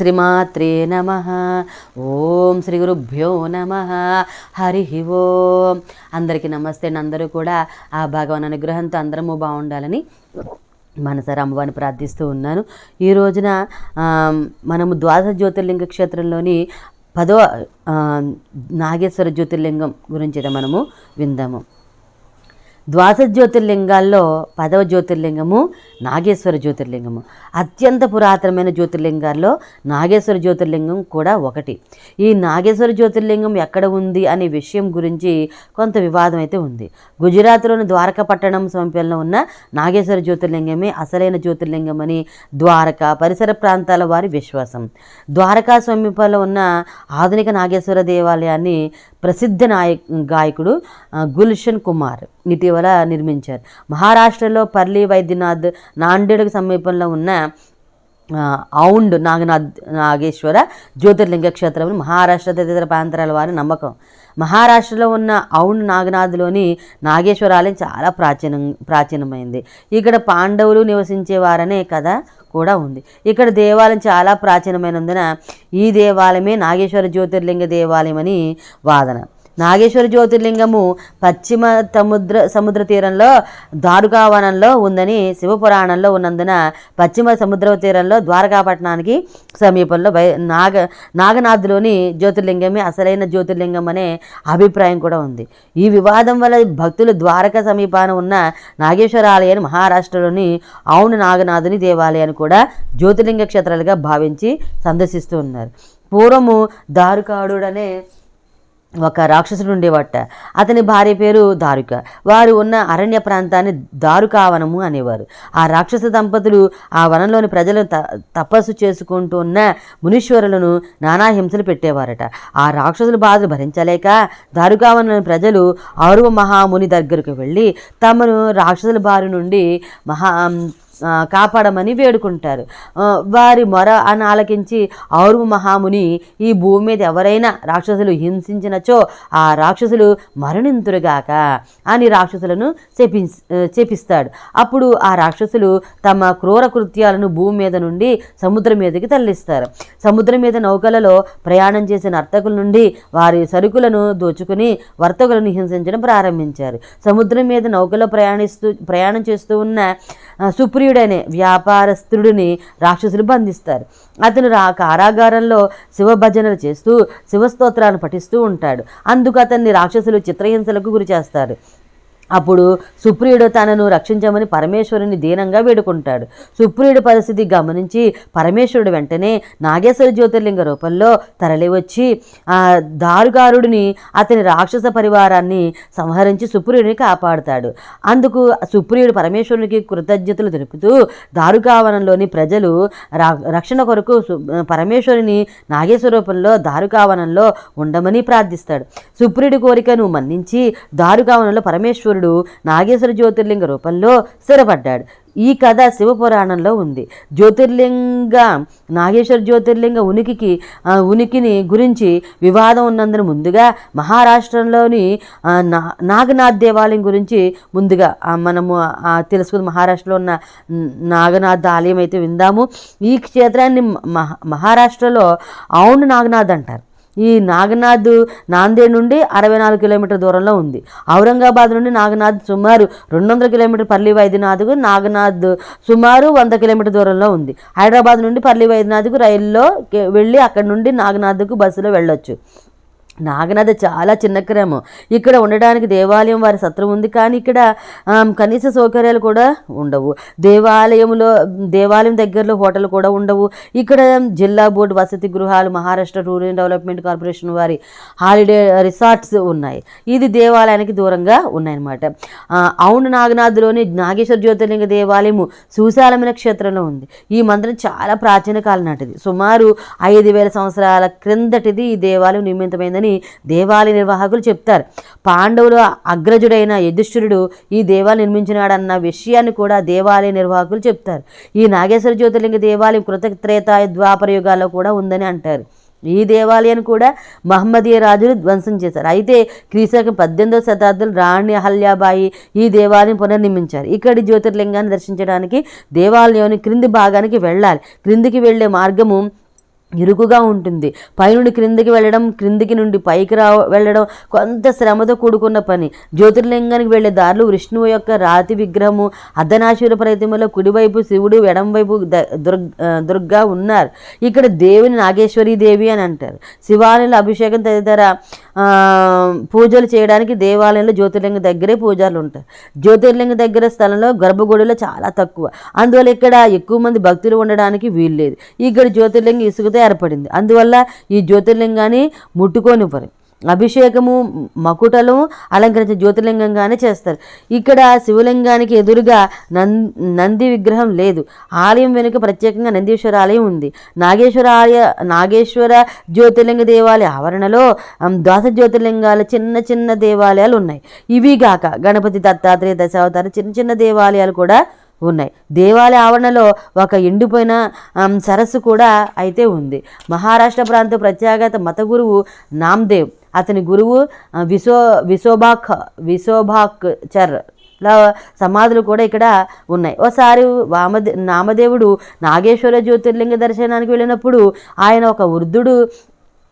శ్రీమాత్రే నమ. ఓం శ్రీ గురుభ్యో నమ. హరి ఓం. అందరికీ నమస్తే అండి. అందరూ కూడా ఆ భగవాన్ అనుగ్రహంతో అందరము బాగుండాలని మనసారి అమ్మవారిని ప్రార్థిస్తూ ఉన్నాను. ఈ రోజున మనము ద్వాదశ జ్యోతిర్లింగ క్షేత్రంలోని పదో నాగేశ్వర జ్యోతిర్లింగం గురించి మనము విందాము. ద్వాదశ జ్యోతిర్లింగాల్లో పదవ జ్యోతిర్లింగము నాగేశ్వర జ్యోతిర్లింగము. అత్యంత పురాతనమైన జ్యోతిర్లింగాల్లో నాగేశ్వర జ్యోతిర్లింగం కూడా ఒకటి. ఈ నాగేశ్వర జ్యోతిర్లింగం ఎక్కడ ఉంది అనే విషయం గురించి కొంత వివాదం అయితే ఉంది. గుజరాత్లోని ద్వారకా పట్టణం సమీపంలో ఉన్న నాగేశ్వర జ్యోతిర్లింగమే అసలైన జ్యోతిర్లింగం అని ద్వారకా పరిసర ప్రాంతాల వారి విశ్వాసం. ద్వారకా సమీపంలో ఉన్న ఆధునిక నాగేశ్వర దేవాలయాన్ని ప్రసిద్ధ నాయ గాయకుడు గుల్షన్ కుమార్ ఇటీవల నిర్మించారు. మహారాష్ట్రలో పర్లి వైద్యనాథ్ నాందేడ్కు సమీపంలో ఉన్న ఔండ్ నాగనాథ్ నాగేశ్వర జ్యోతిర్లింగ క్షేత్రం మహారాష్ట్ర తదితర ప్రాంతాల వారి నమ్మకం. మహారాష్ట్రలో ఉన్న ఔండ్ నాగనాథ్లోని నాగేశ్వరాలయం చాలా ప్రాచీనం ప్రాచీనమైంది. ఇక్కడ పాండవులు నివసించేవారనే కథ కూడా ఉంది. ఇక్కడ దేవాలయం చాలా ప్రాచీనమైనందున ఈ దేవాలయమే నాగేశ్వర జ్యోతిర్లింగ దేవాలయం అని వాదన. నాగేశ్వర జ్యోతిర్లింగము పశ్చిమ సముద్ర సముద్ర తీరంలో దారుకావనంలో ఉందని శివపురాణంలో ఉన్నందున పశ్చిమ సముద్ర తీరంలో ద్వారకాపట్నానికి సమీపంలో వై నాగ నాగనాథులోని జ్యోతిర్లింగమే అసలైన జ్యోతిర్లింగం అనే అభిప్రాయం కూడా ఉంది. ఈ వివాదం వల్ల భక్తులు ద్వారక సమీపాన ఉన్న నాగేశ్వర ఆలయాన్ని మహారాష్ట్రలోని అవును నాగనాథుని దేవాలయాన్ని కూడా జ్యోతిర్లింగ క్షేత్రాలుగా భావించి సందర్శిస్తూ ఉన్నారు. పూర్వము దారుకాడుడనే ఒక రాక్షసుడు ఉండేవాట. అతని భార్య పేరు దారుక. వారు ఉన్న అరణ్య ప్రాంతాన్ని దారుకావనము అనేవారు. ఆ రాక్షస దంపతులు ఆ వనంలోని ప్రజలను త తపస్సు చేసుకుంటూ ఉన్న మునీశ్వరులను నానా హింసలు పెట్టేవారట. ఆ రాక్షసుల బాధలు భరించలేక దారుకావనంలోని ప్రజలు ఆరువ మహాముని దగ్గరకు వెళ్ళి తమను రాక్షసుల బారి నుండి మహా కాపాడమని వేడుకుంటారు. వారి మొర అని ఆలకించి ఔరవ మహాముని ఈ భూమి మీద ఎవరైనా రాక్షసులు హింసించినచో ఆ రాక్షసులు మరణింతురుగాక అని రాక్షసులను చేపి చేపిస్తాడు అప్పుడు ఆ రాక్షసులు తమ క్రూర కృత్యాలను భూమి మీద నుండి సముద్రం మీదకి తరలిస్తారు. సముద్రం మీద నౌకలలో ప్రయాణం చేసే నర్తకుల నుండి వారి సరుకులను దోచుకుని వర్తకులను హింసించడం ప్రారంభించారు. సముద్రం మీద నౌకలో ప్రయాణిస్తూ ప్రయాణం చేస్తూ ఉన్న సుప్రియుడనే వ్యాపారస్తుడిని రాక్షసులు బంధిస్తారు. అతను రా కారాగారంలో శివభజనలు చేస్తూ శివస్తోత్రాలను పఠిస్తూ ఉంటాడు. అందుకు అతన్ని రాక్షసులు చిత్రహింసలకు గురి చేస్తారు. అప్పుడు సుప్రియుడు తనను రక్షించమని పరమేశ్వరుని దీనంగా వేడుకుంటాడు. సుప్రియుడి పరిస్థితి గమనించి పరమేశ్వరుడు వెంటనే నాగేశ్వర జ్యోతిర్లింగ రూపంలో తరలివచ్చి ఆ దారుగారుడిని అతని రాక్షస పరివారాన్ని సంహరించి సుప్రియుడిని కాపాడుతాడు. అందుకు సుప్రియుడు పరమేశ్వరునికి కృతజ్ఞతలు తెలుపుతూ దారుకావనంలోని ప్రజలు రా- రక్షణ కొరకు పరమేశ్వరుని నాగేశ్వర రూపంలో దారుకావనంలో ఉండమని ప్రార్థిస్తాడు. సుప్రియుడి కోరికను మన్నించి దారుకావనంలో పరమేశ్వరుడు నాగేశ్వర జ్యోతిర్లింగ రూపంలో స్థిరపడ్డాడు. ఈ కథ శివపురాణంలో ఉంది. జ్యోతిర్లింగ నాగేశ్వర జ్యోతిర్లింగ ఉనికికి ఉనికిని గురించి వివాదం ఉన్నందున ముందుగా మహారాష్ట్రంలోని నా నాగనాథ్ దేవాలయం గురించి ముందుగా మనము తెలుసుకుంది. మహారాష్ట్రలో ఉన్న నాగనాథ్ ఆలయం అయితే విందాము. ఈ క్షేత్రాన్ని మహా మహారాష్ట్రలో అవును నాగనాథ్ అంటారు. ఈ నాగనాథ్ నాందేడ్ నుండి అరవై నాలుగు కిలోమీటర్ దూరంలో ఉంది. ఔరంగాబాద్ నుండి నాగనాథ్ సుమారు రెండు వందల కిలోమీటర్ పల్లి వైద్యనాథ్కు నాగనాథ్ సుమారు వంద కిలోమీటర్ దూరంలో ఉంది. హైదరాబాద్ నుండి పల్లి వైద్యనాథ్కు రైల్లో వెళ్ళి అక్కడ నుండి నాగనాథ్కు బస్సులో వెళ్ళొచ్చు. నాగనాథ చాలా చిన్న గ్రామం ఇక్కడ ఉండడానికి దేవాలయం వారి సత్రం ఉంది కానీ ఇక్కడ కనీస సౌకర్యాలు కూడా ఉండవు. దేవాలయంలో దేవాలయం దగ్గరలో హోటల్ కూడా ఉండవు. ఇక్కడ జిల్లా బోర్డు వసతి గృహాలు మహారాష్ట్ర రూరల్ డెవలప్మెంట్ కార్పొరేషన్ వారి హాలిడే రిసార్ట్స్ ఉన్నాయి. ఇది దేవాలయానికి దూరంగా ఉన్నాయన్నమాట. అవును నాగనాథ్లోని నాగేశ్వర జ్యోతిర్లింగ దేవాలయము సుశాలమైన క్షేత్రంలో ఉంది. ఈ మందిరం చాలా ప్రాచీన కాలం నాటిది. సుమారు ఐదు వేల సంవత్సరాల క్రిందటిది ఈ దేవాలయం నిర్మితమైందని దేవాలయ నిర్వాహకులు చెప్తారు. పాండవులు అగ్రజుడైన యుధిష్ఠిరుడు ఈ దేవాలయం నిర్మించినాడన్న విషయాన్ని కూడా దేవాలయ నిర్వాహకులు చెప్తారు. ఈ నాగేశ్వర జ్యోతిర్లింగ దేవాలయం కృతత్రేత ద్వాపర యుగాల్లో కూడా ఉందని అంటారు. ఈ దేవాలయాన్ని కూడా మహమ్మదీయ రాజులు ధ్వంసం చేశారు. అయితే క్రీస్తు పద్దెనిమిదవ శతాబ్దంలో రాణి అహల్యాబాయి ఈ దేవాలయం పునర్నిర్మించారు. ఇక్కడి జ్యోతిర్లింగాన్ని దర్శించడానికి దేవాలయంలోని క్రింది భాగానికి వెళ్ళాలి. క్రిందికి వెళ్ళే మార్గము ఇరుకుగా ఉంటుంది. పైనుండి క్రిందికి వెళ్ళడం క్రిందికి నుండి పైకి రా వెళ్ళడం కొంత శ్రమతో కూడుకున్న పని. జ్యోతిర్లింగానికి వెళ్ళే దారులు విష్ణువు యొక్క రాతి విగ్రహము అర్ధనాశ్వర ప్రతిమలో కుడివైపు శివుడు ఎడంవైపు ద- దుర్గా ఉన్నారు. ఇక్కడ దేవుని నాగేశ్వరి దేవి అని అంటారు. శివాలయంలో అభిషేకం తదితర పూజలు చేయడానికి దేవాలయంలో జ్యోతిర్లింగం దగ్గరే పూజలు ఉంటాయి జ్యోతిర్లింగ దగ్గర స్థలంలో గర్భగుడిలో చాలా తక్కువ. అందువల్ల ఇక్కడ ఎక్కువ మంది భక్తులు ఉండడానికి వీల్లేదు. ఇక్కడ జ్యోతిర్లింగ ఇసుకతో ఏర్పడింది. అందువల్ల ఈ జ్యోతిర్లింగాన్ని ముట్టుకోనివ్వరు. అభిషేకము మకుటలు అలంకరించిన జ్యోతిర్లింగంగానే చేస్తారు. ఇక్కడ శివలింగానికి ఎదురుగా నంది నంది విగ్రహం లేదు. ఆలయం వెనుక ప్రత్యేకంగా నందీశ్వర ఆలయం ఉంది. నాగేశ్వర ఆలయ నాగేశ్వర జ్యోతిర్లింగ దేవాలయ ఆవరణలో దాస జ్యోతిర్లింగాల చిన్న చిన్న దేవాలయాలు ఉన్నాయి. ఇవి కాక గణపతి దత్తాత్రేయ దశావతార చిన్న చిన్న దేవాలయాలు కూడా ఉన్నాయి. దేవాలయ ఆవరణలో ఒక ఎండిపోయిన సరస్సు కూడా అయితే ఉంది. మహారాష్ట్ర ప్రాంత ప్రత్యేకత మత గురువు నామ్దేవ్. అతని గురువు విశో విశోభాక్ విశోభాక్ చర్ లా సమాధులు కూడా ఇక్కడ ఉన్నాయి. ఒకసారి వామదే నామదేవుడు నాగేశ్వర జ్యోతిర్లింగ దర్శనానికి వెళ్ళినప్పుడు ఆయన ఒక వృద్ధుడు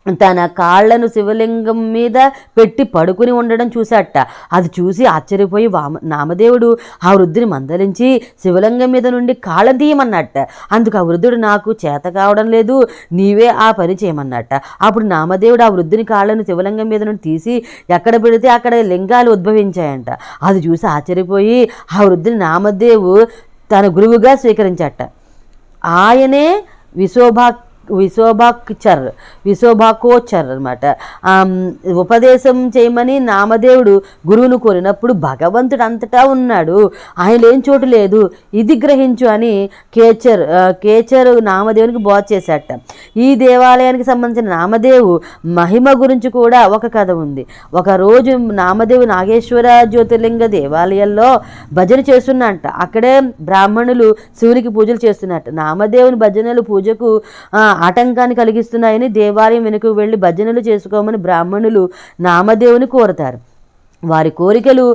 తన కాళ్ళను శివలింగం మీద పెట్టి పడుకుని ఉండడం చూశాట. అది చూసి ఆశ్చర్యపోయి వామ నామదేవుడు ఆ వృద్ధుని మందలించి శివలింగం మీద నుండి కాళ్ళను తీయమన్నట్ట అందుకు ఆ వృద్ధుడు నాకు చేత కావడం లేదు నీవే ఆ పని చేయమన్నట్ట అప్పుడు నామదేవుడు ఆ వృద్ధుని కాళ్ళను శివలింగం మీద నుండి తీసి ఎక్కడ పెడితే అక్కడ లింగాలు ఉద్భవించాయంట. అది చూసి ఆశ్చర్యపోయి ఆ వృద్ధుని నామదేవు తన గురువుగా స్వీకరించట. ఆయనే విశోభా విశోభాక్చర్ విశోభాకోచర్ అనమాట ఉపదేశం చేయమని నామదేవుడు గురువును కోరినప్పుడు భగవంతుడు అంతటా ఉన్నాడు. ఆయన లేని చోటు లేదు. ఇది గ్రహించు అని కేచర్ కేచర్ నామదేవునికి బోధ చేశాట ఈ దేవాలయానికి సంబంధించిన నామదేవు మహిమ గురించి కూడా ఒక కథ ఉంది. ఒకరోజు నామదేవు నాగేశ్వర జ్యోతిర్లింగ దేవాలయంలో భజన చేస్తున్నట్ట. అక్కడే బ్రాహ్మణులు శివునికి పూజలు చేస్తున్నట్ట. నామదేవుని భజనలు పూజకు ఆటంకాన్ని కలిగిస్తున్నాయని దేవాలయం వెనుక వెళ్ళి భజనలు చేసుకోమని బ్రాహ్మణులు నామదేవుని కోరతారు. వారి కోరికలు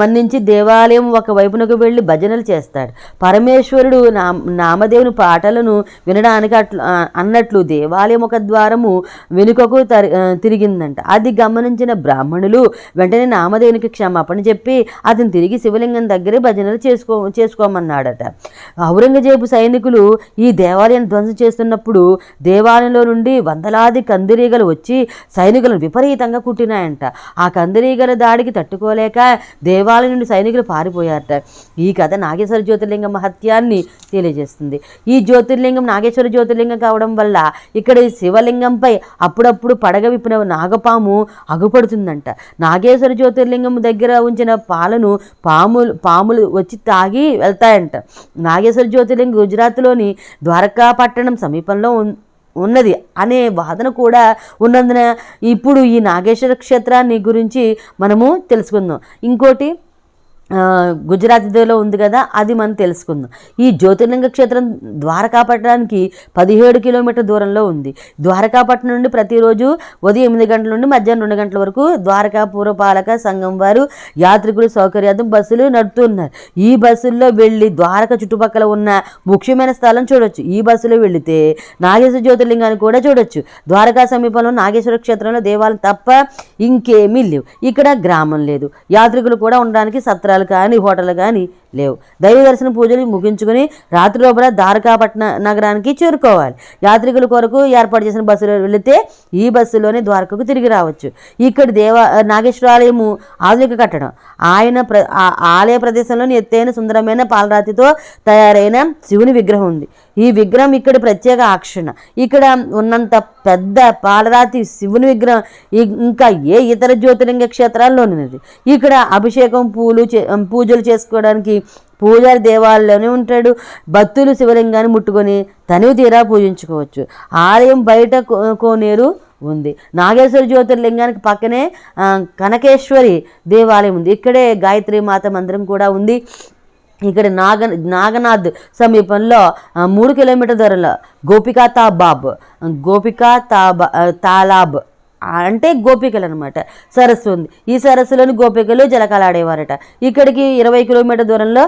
మన్నించి దేవాలయం ఒక వైపునకు వెళ్ళి భజనలు చేస్తాడు. పరమేశ్వరుడు నా నామదేవుని పాటలను వినడానికి అట్లు అన్నట్లు దేవాలయం ఒక ద్వారము వెనుకకు తరి తిరిగిందంట. అది గమనించిన బ్రాహ్మణులు వెంటనే నామదేవునికి క్షమాపణ చెప్పి అతను తిరిగి శివలింగం దగ్గరే భజనలు చేసుకో చేసుకోమన్నాడట. ఔరంగజేబు సైనికులు ఈ దేవాలయాన్ని ధ్వంసం చేస్తున్నప్పుడు దేవాలయంలో నుండి వందలాది కందిరీగలు వచ్చి సైనికులను విపరీతంగా కుట్టినాయంట. ఆ కందిరీగల దాడికి తట్టుకోలేక దేవాలయం నుండి సైనికులు పారిపోయారట. ఈ కథ నాగేశ్వర జ్యోతిర్లింగం మహత్యాన్ని తెలియజేస్తుంది. ఈ జ్యోతిర్లింగం నాగేశ్వర జ్యోతిర్లింగం కావడం వల్ల ఇక్కడ ఈ శివలింగంపై అప్పుడప్పుడు పడగ విప్పిన నాగపాము అగుపడుతుందంట. నాగేశ్వర జ్యోతిర్లింగం దగ్గర ఉంచిన పాలను పాములు పాములు వచ్చి తాగి వెళ్తాయంట. నాగేశ్వర జ్యోతిర్లింగం గుజరాత్లోని ద్వారకా పట్టణం సమీపంలో ఉన్నది అనే వాదన కూడా ఉన్నందున ఇప్పుడు ఈ నాగేశ్వర క్షేత్రాన్ని గురించి మనము తెలుసుకుందాం. ఇంకోటి గుజరాత్లో ఉంది కదా అది మనం తెలుసుకుందాం. ఈ జ్యోతిర్లింగ క్షేత్రం ద్వారకాపట్నానికి పదిహేడు కిలోమీటర్ దూరంలో ఉంది. ద్వారకాపట్నం నుండి ప్రతిరోజు ఉదయం ఎనిమిది గంటల నుండి మధ్యాహ్నం రెండు గంటల వరకు ద్వారకా పురపాలక సంఘం వారు యాత్రికులు సౌకర్యార్థం బస్సులు నడుపుతున్నారు. ఈ బస్సుల్లో వెళ్ళి ద్వారక చుట్టుపక్కల ఉన్న ముఖ్యమైన స్థలం చూడొచ్చు. ఈ బస్సులో వెళితే నాగేశ్వర జ్యోతిర్లింగాన్ని కూడా చూడొచ్చు. ద్వారకా సమీపంలో నాగేశ్వర క్షేత్రంలో దేవాలయం తప్ప ఇంకేమీ లేవు. ఇక్కడ గ్రామం లేదు. యాత్రికులు కూడా ఉండడానికి సత్రాలు కానీ హోటల్ కానీ లేవు. దైవ దర్శన పూజలు ముగించుకొని రాత్రి లోపల ద్వారకాపట్న నగరానికి చేరుకోవాలి. యాత్రికుల కొరకు ఏర్పాటు చేసిన బస్సులో వెళితే ఈ బస్సులోనే ద్వారకకు తిరిగి రావచ్చు. ఇక్కడ దేవ నాగేశ్వరాలయము ఆధునిక కట్టడం. ఆయన ప్ర ఆ ఆలయ ప్రదేశంలోని ఎత్తైన సుందరమైన పాలరాతితో తయారైన శివుని విగ్రహం ఉంది. ఈ విగ్రహం ఇక్కడ ప్రత్యేక ఆకర్షణ. ఇక్కడ ఉన్నంత పెద్ద పాలరాతి శివుని విగ్రహం ఇంకా ఏ ఇతర జ్యోతిర్లింగ క్షేత్రాల్లోనిది ఇక్కడ అభిషేకం పూలు చే- పూజలు చేసుకోవడానికి పూజారి దేవాలయంలోనే ఉంటాడు. భక్తులు శివలింగాన్ని ముట్టుకొని తనివి తీరా పూజించుకోవచ్చు. ఆలయం బయట కో- కోనేరు ఉంది. నాగేశ్వర జ్యోతిర్లింగానికి పక్కనే కనకేశ్వరి దేవాలయం ఉంది. ఇక్కడే గాయత్రి మాత మందిరం కూడా ఉంది. ఇక్కడ నాగ నాగనాథ్ సమీపంలో మూడు కిలోమీటర్ దూరంలో గోపికా తాబాబ్ గోపికా తాబా తాలాబ్ అంటే గోపికలు అనమాట సరస్సు ఉంది. ఈ సరస్సులోని గోపికలు జలకాలాడేవారట. ఇక్కడికి ఇరవై కిలోమీటర్ దూరంలో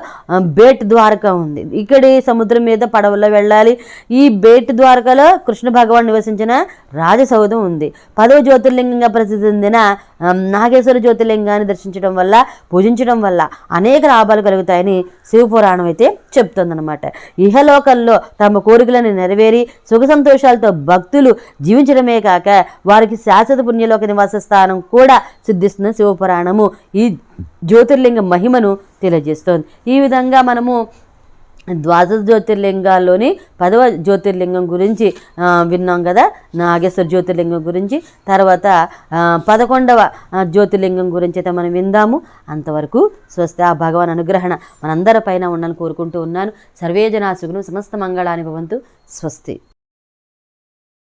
బేట్ ద్వారకా ఉంది. ఇక్కడి సముద్రం మీద పడవలో వెళ్ళాలి. ఈ బేట్ ద్వారకలో కృష్ణ భగవాన్ నివసించిన రాజసౌధం ఉంది. పదవ జ్యోతిర్లింగంగా ప్రసిద్ధి చెందిన నాగేశ్వర జ్యోతిర్లింగాన్ని దర్శించడం వల్ల పూజించడం వల్ల అనేక లాభాలు కలుగుతాయని శివపురాణం అయితే చెప్తుందనమాట ఇహలోకల్లో తమ కోరికలను నెరవేరి సుఖ సంతోషాలతో భక్తులు జీవించడమే కాక వారికి శాశ్వత పుణ్యలోక నివాస స్థానం కూడా సిద్ధిస్తున్న శివపురాణము ఈ జ్యోతిర్లింగ మహిమను తెలియజేస్తోంది. ఈ విధంగా మనము ద్వాదశ జ్యోతిర్లింగాల్లోని పదవ జ్యోతిర్లింగం గురించి విన్నాం కదా? నాగేశ్వర జ్యోతిర్లింగం గురించి. తర్వాత పదకొండవ జ్యోతిర్లింగం గురించి అయితే మనం విందాము. అంతవరకు స్వస్తి ఆ భగవాన్ అనుగ్రహణ మనందరి పైన ఉండాలని కోరుకుంటూ ఉన్నాను. సర్వేజనాసుకును సమస్త మంగళాన్ని భవంతు. స్వస్తి.